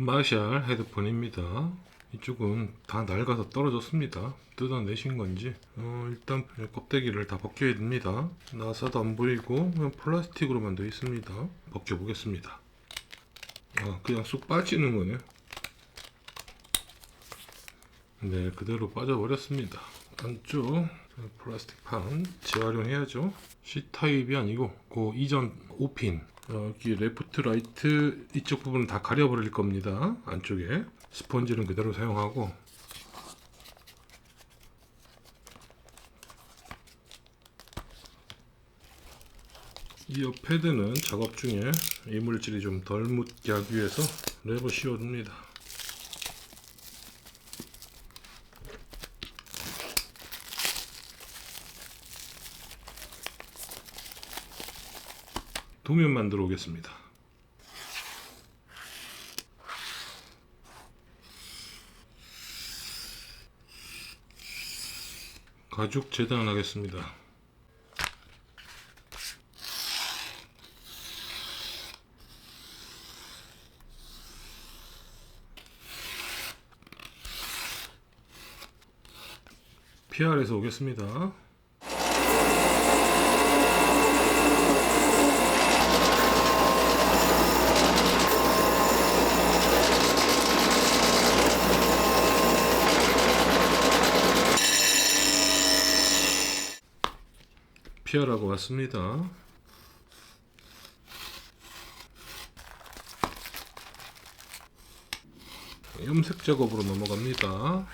마샬 헤드폰입니다. 이쪽은 다 낡아서 떨어졌습니다. 뜯어내신 건지 어, 일단 껍데기를 다 벗겨야 됩니다. 나사도 안 보이고 그냥 플라스틱으로만 되어 있습니다. 벗겨보겠습니다. 아 그냥 쑥 빠지는 거네. 네 그대로 빠져버렸습니다. 안쪽 플라스틱 판 재활용해야죠. C타입이 아니고 그 이전 5핀 여기 레프트 라이트 이쪽 부분은 다 가려 버릴 겁니다. 안쪽에 스펀지는 그대로 사용하고 이옆 패드는 작업 중에 이물질이 좀 덜 묻게 하기 위해서 레버 씌워줍니다. 도면 만들어 오겠습니다. 가죽 재단하겠습니다. PR에서 오겠습니다. 피하라고 왔습니다. 염색 작업으로 넘어갑니다.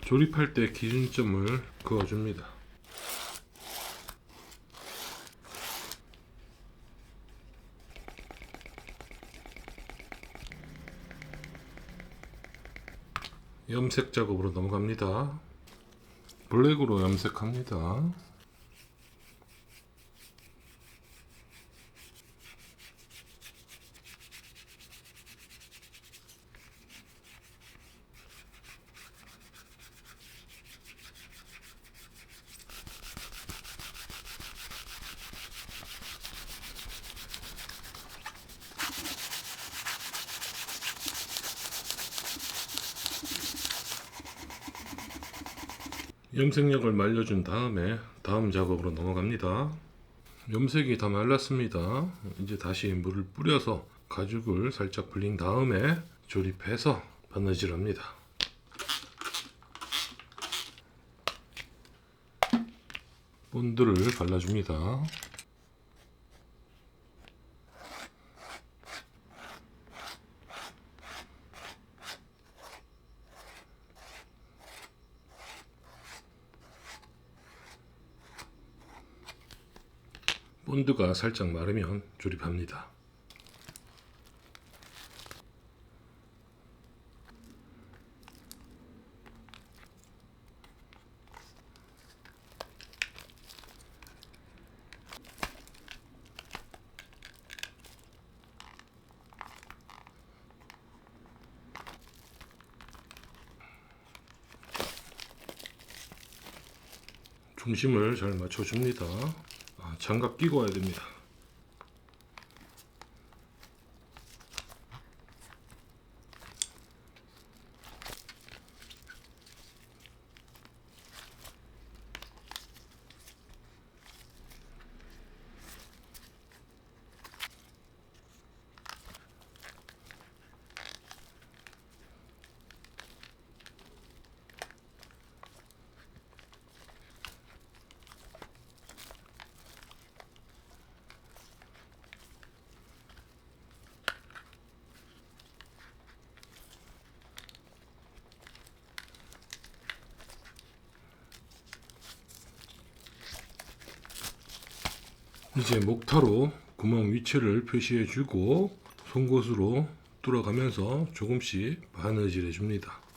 조립할 때 기준점을 그어줍니다. 염색 작업으로 넘어갑니다. 블랙으로 염색합니다. 염색약을 말려준 다음에 다음 작업으로 넘어갑니다. 염색이 다 말랐습니다. 이제 다시 물을 뿌려서 가죽을 살짝 불린 다음에 조립해서 바느질 합니다. 본드를 발라줍니다. 본드가 살짝 마르면 조립합니다. 중심을 잘 맞춰줍니다. 아, 장갑 끼고 와야 됩니다. 이제 목타로 구멍 위치를 표시해 주고 송곳으로 뚫어가면서 조금씩 바느질 해줍니다.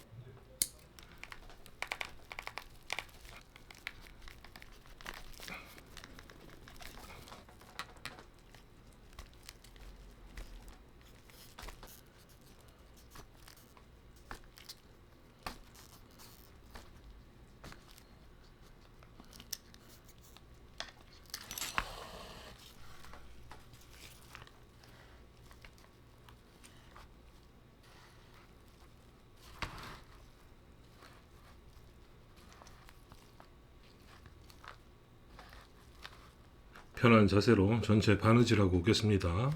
편한 자세로 전체 바느질하고 오겠습니다.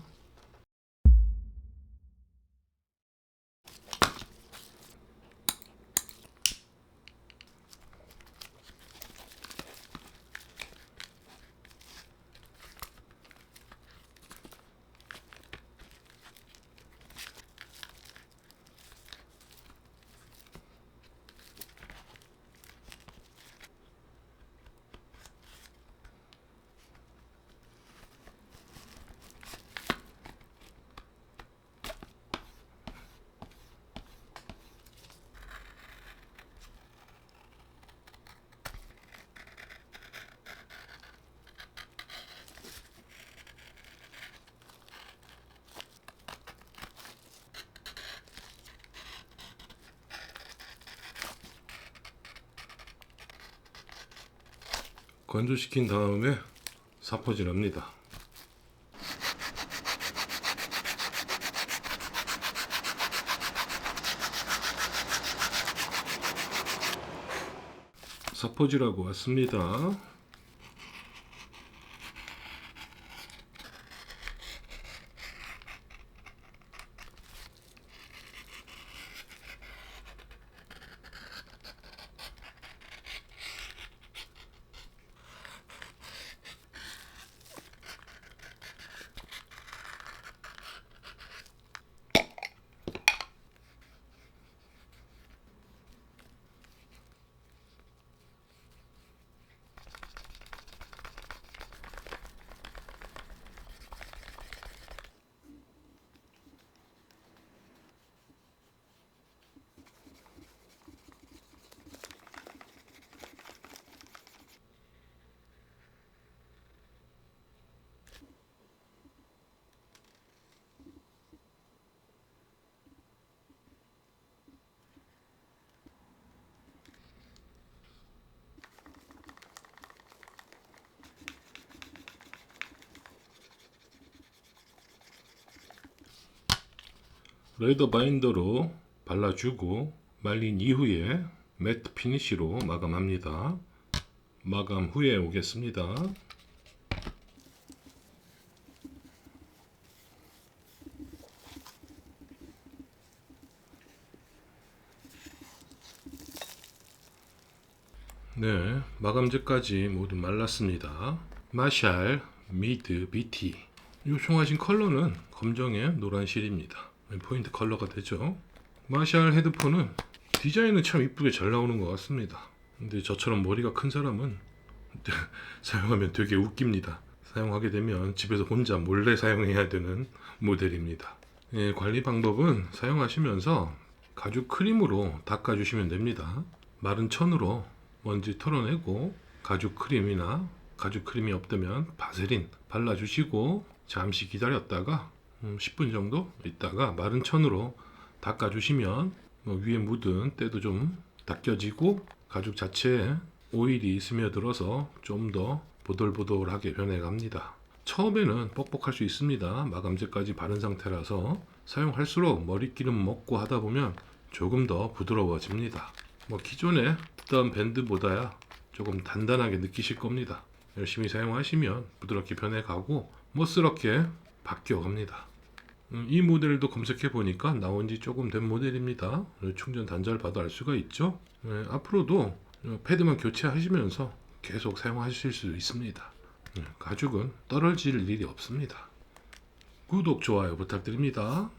건조시킨 다음에 사포질 합니다. 사포질하고 왔습니다. 레더 바인더로 발라주고 말린 이후에 매트 피니쉬로 마감합니다. 마감 후에 오겠습니다. 네, 마감제까지 모두 말랐습니다. 마샬 미드 BT 요청하신 컬러는 검정에 노란 실입니다. 포인트 컬러가 되죠. 마샬 헤드폰은 디자인은 참 이쁘게 잘 나오는 것 같습니다. 근데 저처럼 머리가 큰 사람은 사용하면 되게 웃깁니다. 사용하게 되면 집에서 혼자 몰래 사용해야 되는 모델입니다. 예, 관리 방법은 사용하시면서 가죽 크림으로 닦아주시면 됩니다. 마른 천으로 먼지 털어내고 가죽 크림이나 가죽 크림이 없다면 바세린 발라주시고 잠시 기다렸다가 음, 10분 정도 있다가 마른 천으로 닦아주시면 뭐 위에 묻은 때도 좀 닦여지고 가죽 자체에 오일이 스며들어서 좀 더 보들보들하게 변해갑니다. 처음에는 뻑뻑할 수 있습니다. 마감제까지 바른 상태라서 사용할수록 머리기름 먹고 하다 보면 조금 더 부드러워집니다. 뭐 기존에 쓰던 밴드보다야 조금 단단하게 느끼실 겁니다. 열심히 사용하시면 부드럽게 변해가고 멋스럽게 바뀌어갑니다. 음, 이 모델도 검색해 보니까 나온 지 조금 된 모델입니다. 어, 충전 단자를 봐도 알 수가 있죠. 예, 앞으로도 어, 패드만 교체하시면서 계속 사용하실 수 있습니다. 음, 가죽은 떨어질 일이 없습니다. 구독, 좋아요 부탁드립니다.